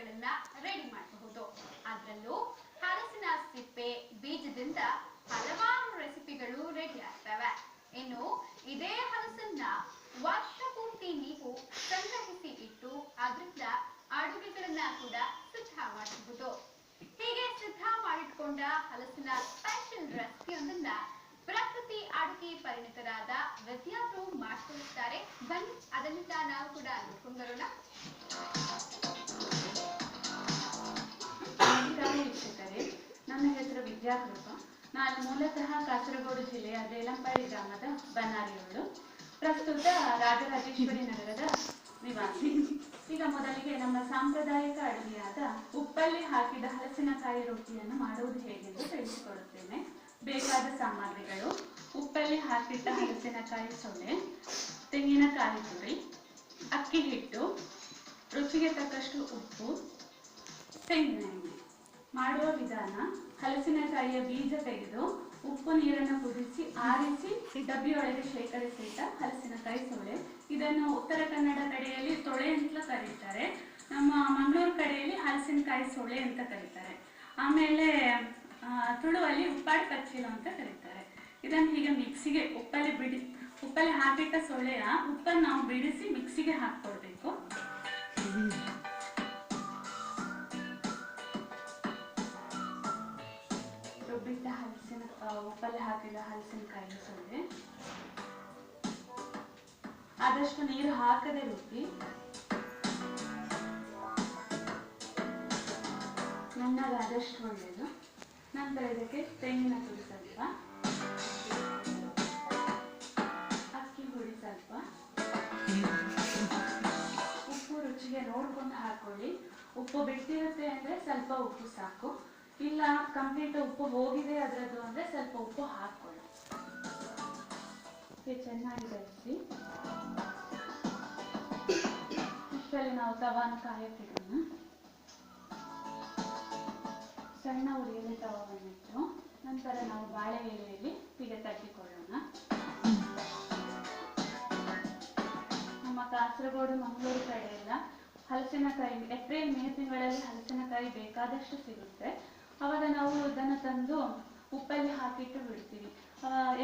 ರೆಸಿಪಿಗಳನ್ನ ready ಮಾಡಬಹುದು. ಅದರಲ್ಲೂ ಹಲಸಿನ ಸಿಪ್ಪೆ ಬೀಜದಿಂದ ಹಲವಾರು ರೆಸಿಪಿಗಳು ರೆಡಿ ಆಗ್ತವೆ. ಇನ್ನು ಇದೇ ಹಲಸನ್ನ ವರ್ಷ ಪೂರ್ತಿ ನೀವು ಸಂಗ್ರಹಿಸಿ ಇಟ್ಟು ಅದರಿಂದ ಅಡುಗೆಗಳನ್ನ ಕೂಡ ಸಿದ್ಧ ಮಾಡಬಹುದು. ಹೀಗೆ ಸಿದ್ಧ ಮಾಡಿಟ್ಕೊಂಡ ಹಲಸಿನ ಸ್ಪೆಷಲ್ ರೆಸಿಪಿಯೊಂದನ್ನ ಪ್ರಕೃತಿ ಅಡುಗೆ ಪರಿಣಿತರಾದ ವಿದ್ಯಾರ್ಥಿಗಳು ಮಾಡ್ಕೊಳ್ಳುತ್ತಾರೆ ಬನ್ನಿ, ಅದನ್ನಿಂದ ನಾವು ಕೂಡ ನೋಡ್ಕೊಂಡು ಬರೋಣ. ಹೆಸರು ವಿದ್ಯಾಕೃಪ ನಾನು ಮೂಲತಃ ಕಾಸರಗೋಡು ಜಿಲ್ಲೆಯ ಬೇಲಂಪಾಡಿ ಗ್ರಾಮದ ಬನ್ನಾರಿಯವಳು ಪ್ರಸ್ತುತ ರಾಜರಾಜೇಶ್ವರಿ ನಗರದ ನಿವಾಸಿ. ಈಗ ಮೊದಲಿಗೆ ನಮ್ಮ ಸಾಂಪ್ರದಾಯಿಕ ಅಡುಗೆಯಾದ ಉಪ್ಪಲ್ಲಿ ಹಾಕಿದ ಹಲಸಿನಕಾಯಿ ರೊಟ್ಟಿಯನ್ನು ಮಾಡುವುದು ಹೇಗೆಂದು ತಿಳಿಸಿಕೊಡುತ್ತೇನೆ. ಬೇಕಾದ ಸಾಮಗ್ರಿಗಳು. ಉಪ್ಪಲ್ಲಿ ಹಾಕಿದ್ದ ಹಲಸಿನಕಾಯಿ ಸೊಲೆ ತೆಂಗಿನಕಾಯಿ ತುರಿ, ಅಕ್ಕಿ ಹಿಟ್ಟು, ರುಚಿಗೆ ತಕ್ಕಷ್ಟು ಉಪ್ಪು ತೆಂಗಿನೆಣ್ಣೆ ಮಾಡುವ ವಿಧಾನ ಹಲಸಿನಕಾಯಿಯ ಬೀಜ ತೆಗೆದು ಉಪ್ಪು ನೀರನ್ನು ಕುದಿಸಿ ಆರಿಸಿ ಡಬ್ಬಿಯೊಳಗೆ ಶೇಖರಿಸಿಟ್ಟ ಹಲಸಿನಕಾಯಿ ಸೊಳೆ ಇದನ್ನು ಉತ್ತರ ಕನ್ನಡ ಕಡೆಯಲ್ಲಿ ತೊಳೆ ಅಂತ ಕರೀತಾರೆ. ನಮ್ಮ ಮಂಗಳೂರು ಕಡೆಯಲ್ಲಿ ಹಲಸಿನಕಾಯಿ ಸೊಳೆ ಅಂತ ಕರೀತಾರೆ. ಆಮೇಲೆ ತುಳುವಲ್ಲಿ ಉಪ್ಪಾಡು ಕಚ್ಚಿಲು ಅಂತ ಕರೀತಾರೆ. ಇದನ್ನು ಹೀಗೆ ಮಿಕ್ಸಿಗೆ ಉಪ್ಪಲ್ಲಿ ಬಿಡಿ, ಉಪ್ಪಲ್ಲಿ ಹಾಕಿಟ್ಟ ಸೊಳೆಯ ಉಪ್ಪನ್ನು ನಾವು ಬಿಡಿಸಿ ಮಿಕ್ಸಿಗೆ ಹಾಕ್ಕೊಡ್ಬೇಕು. ಉಪ್ಪಲ್ಲಿ ಹಾಕಿದ ಹಲಸಿನಕಾಯಿ ಸೊಳ್ಳೆ. ಆದಷ್ಟು ನೀರು ಹಾಕದೆ ರುಬ್ಬಿ. ನುಣ್ಣಗಾದಷ್ಟು ಒಳ್ಳೆಯದು. ನಂತರ ಇದಕ್ಕೆ ತೆಂಗಿನ ತುರಿ ಸ್ವಲ್ಪ. ಅಕ್ಕಿ ಹುಡಿ ಸ್ವಲ್ಪ. ಉಪ್ಪು ರುಚಿಗೆ ನೋಡ್ಕೊಂಡು ಹಾಕೊಳ್ಳಿ. ಉಪ್ಪು ಬಿಟ್ಟಿರುತ್ತೆ ಅಂದರೆ ಸ್ವಲ್ಪ ಉಪ್ಪು ಸಾಕು. ಇಲ್ಲ ಕಂಪ್ಲೀಟ್ ಉಪ್ಪು ಹೋಗಿದೆ, ಅದರದ್ದು ಅಂದ್ರೆ ಸ್ವಲ್ಪ ಉಪ್ಪು ಹಾಕೊಳ್ಳಿ ಹೀಗೆ ಚೆನ್ನಾಗಿ ಬೆರೆಸಿ ಇಷ್ಟರಲ್ಲಿ ನಾವು ತವಾನ ಕಾಯಕ್ಕಿಡೋಣ ಸಣ್ಣ ಉರಿಯಲ್ಲಿ ತವವನ್ನಿಟ್ಟು ನಂತರ ನಾವು ಬಾಳೆ ಎಲೆಯಲ್ಲಿ ಹೀಗೆ ತಟ್ಟಿಕೊಳ್ಳೋಣ. ನಮ್ಮ ಕಾಸರಗೋಡು, ಮಂಗಳೂರು ಕಡೆ ಎಲ್ಲ ಹಲಸಿನಕಾಯಿ, ಏಪ್ರಿಲ್, ಮೇ ತಿಂಗಳಲ್ಲಿ ಹಲಸಿನಕಾಯಿ ಬೇಕಾದಷ್ಟು ಸಿಗುತ್ತೆ. ಅವಾಗ ನಾವು ಇದನ್ನು ತಂದು ಉಪ್ಪಲ್ಲಿ ಹಾಕಿಟ್ಟು ಬಿಡ್ತೀವಿ.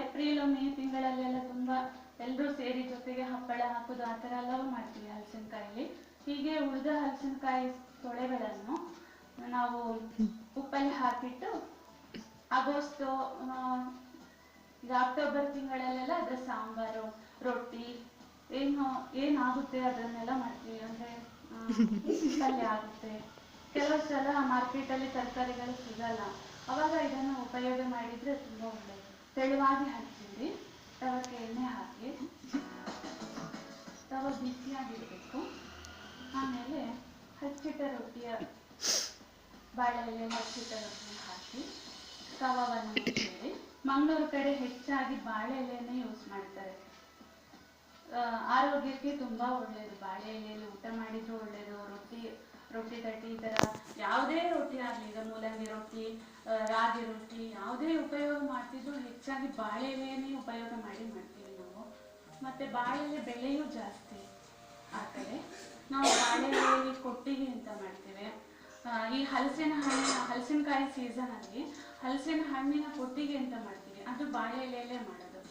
ಏಪ್ರಿಲ್, ಮೇ ತಿಂಗಳಲ್ಲೆಲ್ಲ ತುಂಬಾ ಎಲ್ಲರೂ ಸೇರಿ ಜೊತೆಗೆ ಹಪ್ಪಳ ಹಾಕೋದು ಆ ಥರ ಎಲ್ಲವೂ ಮಾಡ್ತೀವಿ ಹಲಸಿನಕಾಯಲ್ಲಿ. ಹೀಗೆ ಉಳಿದ ಹಲಸಿನಕಾಯಿ ತೊಳೆಗಳನ್ನು ನಾವು ಉಪ್ಪಲ್ಲಿ ಹಾಕಿಟ್ಟು ಆಗಸ್ಟ್ ಈಗ ಅಕ್ಟೋಬರ್ ತಿಂಗಳಲ್ಲೆಲ್ಲ ಅದರ ಸಾಂಬಾರು, ರೊಟ್ಟಿ, ಏನು, ಏನಾಗುತ್ತೆ ಅದನ್ನೆಲ್ಲ ಮಾಡ್ತೀವಿ. ಅಂದ್ರೆ ಪಲ್ಯ ಆಗುತ್ತೆ. ಕೆಲವು ಸಲ ಮಾರ್ಕೆಟ್ ಅಲ್ಲಿ ತರಕಾರಿಗಳು ಸಿಗಲ್ಲ. ಅವಾಗ ಇದನ್ನು ಉಪಯೋಗ ಮಾಡಿದ್ರೆ ತುಂಬಾ ಒಳ್ಳೆಯದು ತೆಳುವಾಗಿ ಹಚ್ಚಿರಿ. ತವಕ್ಕೆ ಎಣ್ಣೆ ಹಾಕಿ. ತವ ಬಿಸಿಯಾಗಿರ್ಬೇಕು. ಆಮೇಲೆ ಹಚ್ಚಿಟ್ಟ ರೊಟ್ಟಿಯ ಬಾಳೆಯಲ್ಲಿ ಹಚ್ಚಿಟ್ಟ ರೊಟ್ಟಿ ಹಾಕಿ ತವವನ್ನು ಮುಚ್ಚಿಡಿ ಮಂಗಳೂರು ಕಡೆ ಹೆಚ್ಚಾಗಿ ಬಾಳೆ ಎಲೆಯನ್ನೇ ಯೂಸ್ ಮಾಡ್ತಾರೆ. ಆರೋಗ್ಯಕ್ಕೆ ತುಂಬಾ ಒಳ್ಳೆಯದು ಬಾಳೆ ಎಲೆಯಲ್ಲಿ ಊಟ ರೊಟ್ಟಿ ರೊಟ್ಟಿ ತಟ್ಟಿ, ಈ ಥರ ಯಾವುದೇ ರೊಟ್ಟಿ ಆಗಲಿ ಈಗ ಮೂಲಂಗಿ ರೊಟ್ಟಿ ರಾಗಿ ರೊಟ್ಟಿ ಯಾವುದೇ ಉಪಯೋಗ ಮಾಡ್ತಿದ್ರು ಹೆಚ್ಚಾಗಿ ಬಾಳೆ ಎಲೆಯನ್ನೇ ಉಪಯೋಗ ಮಾಡಿ ಮಾಡ್ತೀವಿ ನಾವು. ಮತ್ತೆ ಬಾಳೆ ಎಲೆ ಬೆಲೆಯೂ ಜಾಸ್ತಿ ಆ ಕಡೆ. ನಾವು ಬಾಳೆ ಎಲೆಯಲ್ಲಿ ಕೊಟ್ಟಿಗೆ ಅಂತ ಮಾಡ್ತೇವೆ. ಈ ಹಲಸಿನ ಹಣ್ಣಿನ, ಹಲಸಿನಕಾಯಿ ಸೀಸನ್ ಅಲ್ಲಿ ಹಲಸಿನ ಹಣ್ಣಿನ ಕೊಟ್ಟಿಗೆ ಅಂತ ಮಾಡ್ತೀವಿ. ಅದು ಬಾಳೆ ಎಲೆಯಲ್ಲೇ ಮಾಡೋದು.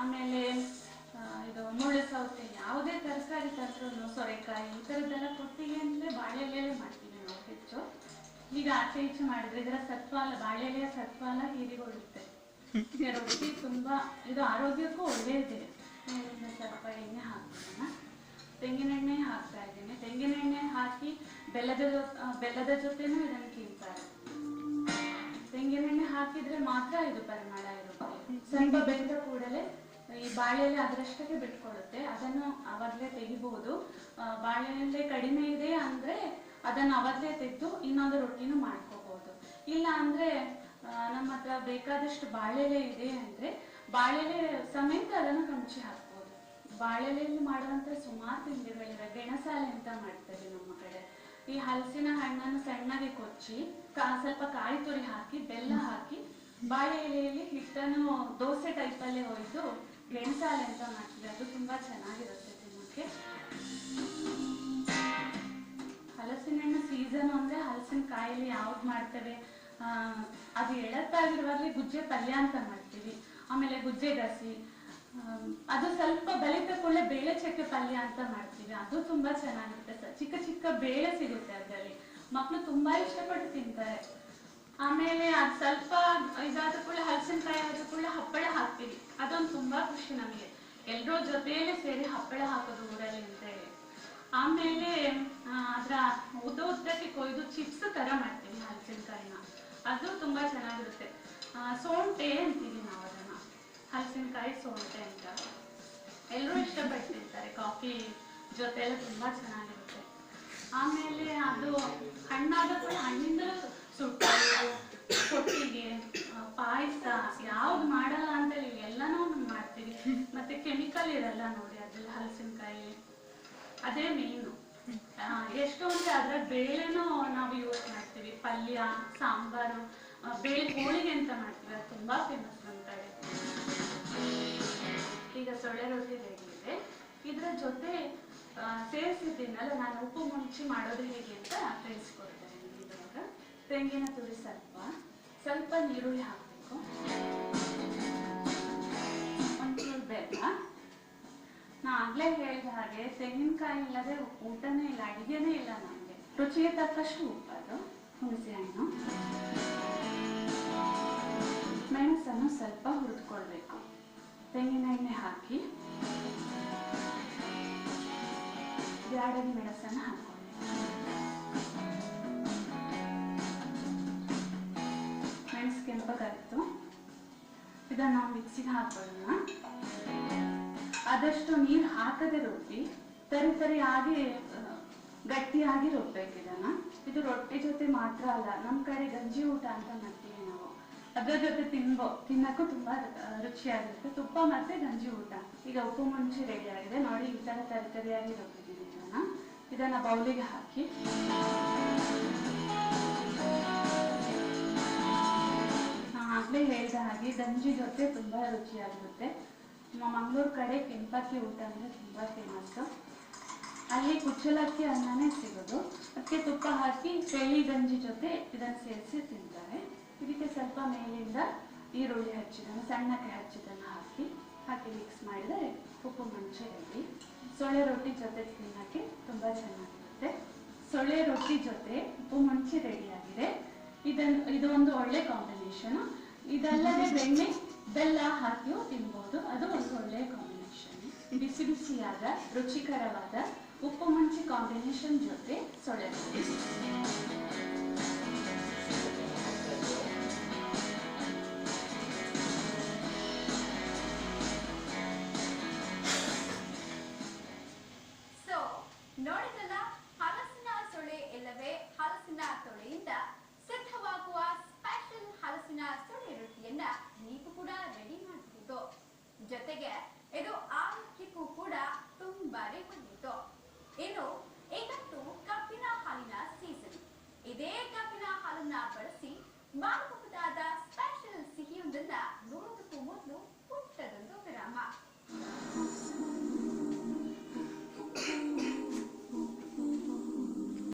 ಆಮೇಲೆ ಇದು ಮುಳ್ಳು ಸೌತೆ, ಯಾವುದೇ ತರಕಾರಿ ತಂದ್ರೂ ಸೊರೆಕಾಯಿ ಈ ಥರದ್ದೆಲ್ಲ ಕೊಟ್ಟಿಗೆ ಅಂದರೆ ಬಾಳೆ ಎಲೆಯಲ್ಲೇ ಮಾಡ್ತೀವಿ ನಾವು ಹೆಚ್ಚು. ಈಗ ಆಚೆ ಈಚೆ ಮಾಡಿದ್ರೆ ಇದರ ಸತ್ವಾಲ ಬಾಳೆ ಎಲೆಯ ಸತ್ವಾಲ ಹೀರಿಕೊಳ್ಳುತ್ತೆ. ರೊಟ್ಟಿ ತುಂಬಾ, ಇದು ಆರೋಗ್ಯಕ್ಕೂ ಒಳ್ಳೆಯದೇ. ಮೇಲಿಂದ ಸ್ವಲ್ಪ ಎಣ್ಣೆ ಹಾಕೋಣ ತೆಂಗಿನೆಣ್ಣೆ ಹಾಕ್ತಾ ಇದ್ದೀನಿ. ತೆಂಗಿನೆಣ್ಣೆ ಹಾಕಿ ಬೆಲ್ಲದ ಬೆಲ್ಲದ ಜೊತೆನೂ ಇದನ್ನು ತಿಂತಾರೆ. ತೆಂಗಿನೆಣ್ಣೆ ಹಾಕಿದ್ರೆ ಮಾತ್ರ ಇದು ಪರಿಮಳ ಇರುತ್ತೆ. ಸ್ವಲ್ಪ ಬೆಂದ ಕೂಡಲೇ ಈ ಬಾಳೆಲೆ ಅದರಷ್ಟಕ್ಕೆ ಬಿಟ್ಕೊಳ್ಳುತ್ತೆ ಅದನ್ನು ಅವಾಗಲೇ ತೆಗಿಬಹುದು. ಬಾಳೆಲೆ ಕಡಿಮೆ ಇದೆ ಅಂದ್ರೆ ಅದನ್ನು ಅವಾಗಲೇ ತೆಗೆದು ಇನ್ನೊಂದು ರೊಟ್ಟಿನೂ ಮಾಡ್ಕೋಬಹುದು. ಇಲ್ಲ ಅಂದ್ರೆ ನಮ್ಮ ಹತ್ರ ಬೇಕಾದಷ್ಟು ಬಾಳೆಲೆ ಇದೆ ಅಂದ್ರೆ ಬಾಳೆಲೆ ಸಮೇತ ಅದನ್ನು ಕಂಚಿ ಹಾಕ್ಬೋದು. ಬಾಳೆಲೆಯಲ್ಲಿ ಮಾಡುವಂತ ಸುಮಾರು ತಿಂಡಿಗಳಿವೆ. ಗೆಣಸಾಲೆ ಅಂತ ಮಾಡ್ತಾರೆ ನಮ್ಮ ಕಡೆ. ಈ ಹಲಸಿನ ಹಣ್ಣನ್ನು ಸಣ್ಣಗೆ ಕೊಚ್ಚಿ ಸ್ವಲ್ಪ ಕಾಯಿ ತುರಿ ಹಾಕಿ, ಬೆಲ್ಲ ಹಾಕಿ ಬಾಳೆ ಎಲೆಯಲ್ಲಿ ಹಿಟ್ಟನ್ನು ದೋಸೆ ಟೈಪಲ್ಲೇ ಒಯ್ದು ಗೆಣಸಾಲೆ ಅಂತ ಮಾಡ್ತೀವಿ ಅದು ತುಂಬ ಚೆನ್ನಾಗಿರುತ್ತೆ ತಿನ್ನೋಕ್ಕೆ. ಹಲಸಿನ ಹಣ್ಣು ಸೀಸನ್ ಅಂದರೆ ಹಲಸಿನ ಕಾಯಲ್ಲಿ ಯಾವ್ದು ಮಾಡ್ತೇವೆ? ಅದು ಎಳತ್ತಾಗಿರುವಾಗಲೇ ಗುಜ್ಜೆ ಪಲ್ಯ ಅಂತ ಮಾಡ್ತೀವಿ. ಆಮೇಲೆ ಗುಜ್ಜೆ ಗಸಿ ಅದು ಸ್ವಲ್ಪ ಬೆಳೆದ ಕೂಡಲೇ ಬೇಳೆ ಚಕ್ಕೆ ಪಲ್ಯ ಅಂತ ಮಾಡ್ತೀವಿ. ಅದು ತುಂಬಾ ಚೆನ್ನಾಗಿರುತ್ತೆ. ಚಿಕ್ಕ ಚಿಕ್ಕ ಬೇಳೆ ಸಿಗುತ್ತೆ ಅದರಲ್ಲಿ. ಮಕ್ಕಳು ತುಂಬಾ ಇಷ್ಟಪಟ್ಟು ತಿಂತಾರೆ. ಆಮೇಲೆ ಅದು ಸ್ವಲ್ಪ ಇದಾದ ಕೂಡಲೇ, ಹಲಸಿನಕಾಯಿ ಆದ ಕೂಡ ಹಪ್ಪಳ ಹಾಕ್ತೀವಿ. ಅದೊಂದು ತುಂಬಾ ಖುಷಿ ನಮಗೆ. ಎಲ್ಲರೂ ಜೊತೆಯಲ್ಲೇ ಸೇರಿ ಹಪ್ಪಳ ಹಾಕೋದು ಊರಲ್ಲಿ ಅಂತ ಹೇಳಿ ಆಮೇಲೆ ಅದರ ಉದ್ದ ಉದ್ದಕ್ಕೆ ಕೊಯ್ದು ಚಿಪ್ಸ್ ತರ ಮಾಡ್ತೀವಿ ಹಲಸಿನಕಾಯಿನ. ಅದು ತುಂಬಾ ಚೆನ್ನಾಗಿರುತ್ತೆ. ಸೋಂಟೆ ಅಂತೀವಿ ನಾವು ಅದನ್ನ. ಹಲಸಿನಕಾಯಿ ಸೋಂಟೆ ಅಂತ. ಎಲ್ಲರೂ ಇಷ್ಟಪಟ್ಟು ತಿಂತಾರೆ ಕಾಫಿ ಜೊತೆ ಎಲ್ಲ ತುಂಬಾ ಚೆನ್ನಾಗಿರುತ್ತೆ. ಆಮೇಲೆ ಅದು ಹಣ್ಣಾದ ಕೂಡ ಹಣ್ಣಿಂದ ಸುಟ್ಟಲು ಕೊಟ್ಟಿಗೆ ಪಾಯಸ ಯಾವ್ದು ಮಾಡಲ್ಲ ಅಂತ ಹೇಳಿ ಎಲ್ಲನೂ ಮಾಡ್ತೀವಿ. ಮತ್ತೆ ಕೆಮಿಕಲ್ ಇರಲ್ಲ ನೋಡಿ, ಅದ್ರಲ್ಲಿ ಹಲಸಿನಕಾಯಿ. ಅದೇ ಮೇನು ಎಷ್ಟು ಅಂದ್ರೆ ಅದ್ರ ಬೇಳೆನೂ ನಾವು ಯೂಸ್ ಮಾಡ್ತೀವಿ. ಪಲ್ಯ, ಸಾಂಬಾರು ಬೇಳೆ ಹೋಳಿಗೆ ಅಂತ ಮಾಡ್ತೀವಿ. ಅದು ತುಂಬಾ ಫೇಮಸ್ ನಮ್ಮ ಕಡೆ ಈಗ ಸೊಳ್ಳೆ ರೊಟ್ಟಿ ಹೇಗಿದೆ. ಇದರ ಜೊತೆ ಸೇರಿಸಿದ್ದೀನಲ್ಲ, ನಾನು ಉಪ್ಪು ಮುಂಚಿ ಮಾಡೋದು ಹೇಗೆ ಅಂತ ತೆಂಗಿನ ತುರಿ ಸ್ವಲ್ಪ ಸ್ವಲ್ಪ ನೀರುಳ್ಳಿ ಹಾಕಬೇಕು. ಒಂಚೂರು ಬೆಲ್ಲ. ನಾ ಆಗ್ಲೇ ಹೇಳಿದ ಹಾಗೆ, ತೆಂಗಿನಕಾಯಿ ಇಲ್ಲದೆ ಊಟನೇ ಇಲ್ಲ, ಅಡಿಗೆನೇ ಇಲ್ಲ ನಮಗೆ. ರುಚಿಗೆ ತಕ್ಕಷ್ಟು ಉಪ್ಪದು ಹುಣಸೆ ಹಣ್ಣು. ಮೆಣಸನ್ನು ಸ್ವಲ್ಪ ಹುರಿದುಕೊಳ್ಬೇಕು. ತೆಂಗಿನ ಎಣ್ಣೆ ಹಾಕಿ. ಬ್ಯಾಡಗಿ ಮೆಣಸನ್ನು ಹಾಕೊಳ್ಳಿ ಇದನ್ನ ನಾವು ಮಿಕ್ಸಿಗೆ ಹಾಕೊಳ್ಳೋಣ. ಆದಷ್ಟು ನೀರು ಹಾಕದೆ ರುಬ್ಬಿ, ತರಿ ತರಿ ಗಟ್ಟಿಯಾಗಿ ರುಬ್ಬೇಕು ಇದನ್ನ ಇದು ರೊಟ್ಟಿ ಜೊತೆ ಮಾತ್ರ ಅಲ್ಲ ನಮ್ಮ ಕಡೆ ಗಂಜಿ ಊಟ ಅಂತ ಮಾಡ್ತೀವಿ ನಾವು. ಅದ್ರ ಜೊತೆ ತಿನ್ಬೋ, ತಿನ್ನಕ್ಕೂ ತುಂಬಾ ರುಚಿಯಾಗಿರುತ್ತೆ. ತುಪ್ಪ ಮತ್ತೆ ಗಂಜಿ ಊಟ. ಈಗ ಉಪ್ಪು ಮುಂಚೆ ರೆಡಿ ಆಗಿದೆ. ನೋಡಿ, ಈ ತರ ತರಿ ತರಿಯಾಗಿ ರುಬ್ಬಿದ್ದೀನಿ ಇದನ್ನ. ಇದನ್ನ ಬೌಲಿಗೆ ಹಾಕಿ. ಆಗ್ಲೇ ಹೇಳಿದ ಹಾಗೆ ಗಂಜಿ ಜೊತೆ ತುಂಬಾ ರುಚಿಯಾಗಿರುತ್ತೆ. ನಮ್ಮ ಮಂಗಳೂರು ಕಡೆ ಕೆಂಪಕ್ಕಿ ಊಟ ಅಂದರೆ ತುಂಬಾ ಫೇಮಸ್ಸು ಅಲ್ಲಿ ಕುಚ್ಚಲಕ್ಕಿ ಅನ್ನನೇ ಸಿಗೋದು. ಅದಕ್ಕೆ ತುಪ್ಪ ಹಾಕಿ ಚಳಿ ಗಂಜಿ ಜೊತೆ ಇದನ್ನು ಸೇರಿಸಿ ತಿಂತಾರೆ. ಇದಕ್ಕೆ ಸ್ವಲ್ಪ ಮೇಲಿಂದ ಈರುಳ್ಳಿ ಹಚ್ಚಿದನ್ನು, ಸಣ್ಣಕ್ಕೆ ಹಚ್ಚಿದನ್ನು ಹಾಕಿ ಹಾಕಿ ಮಿಕ್ಸ್ ಮಾಡಿದರೆ ಉಪ್ಪು ಮುಂಚೆ ರೆಡಿ ಸೊಳ್ಳೆ ರೊಟ್ಟಿ ಜೊತೆ ತಿನ್ನಕ್ಕೆ ತುಂಬಾ ಚೆನ್ನಾಗಿರುತ್ತೆ. ಸೊಳ್ಳೆ ರೊಟ್ಟಿ ಜೊತೆ ಉಪ್ಪು ಮುಂಚೆ ರೆಡಿಯಾಗಿದೆ ಇದನ್ನು ಇದು ಒಂದು ಒಳ್ಳೆ ಕಾಂಬಿನೇಷನ್ ಇದಲ್ಲದೆ ಬೆಣ್ಣೆ, ಬೆಲ್ಲ ಹಾಕಿಯೂ ತಿನ್ಬೋದು. ಅದು ಒಂದು ಒಳ್ಳೆಯ ಕಾಂಬಿನೇಷನ್ ಬಿಸಿ ಬಿಸಿಯಾದ ರುಚಿಕರವಾದ ಉಪ್ಪು ಮುಂಚಿ ಕಾಂಬಿನೇಷನ್ ಜೊತೆ ಸೊಳ್ಳೆ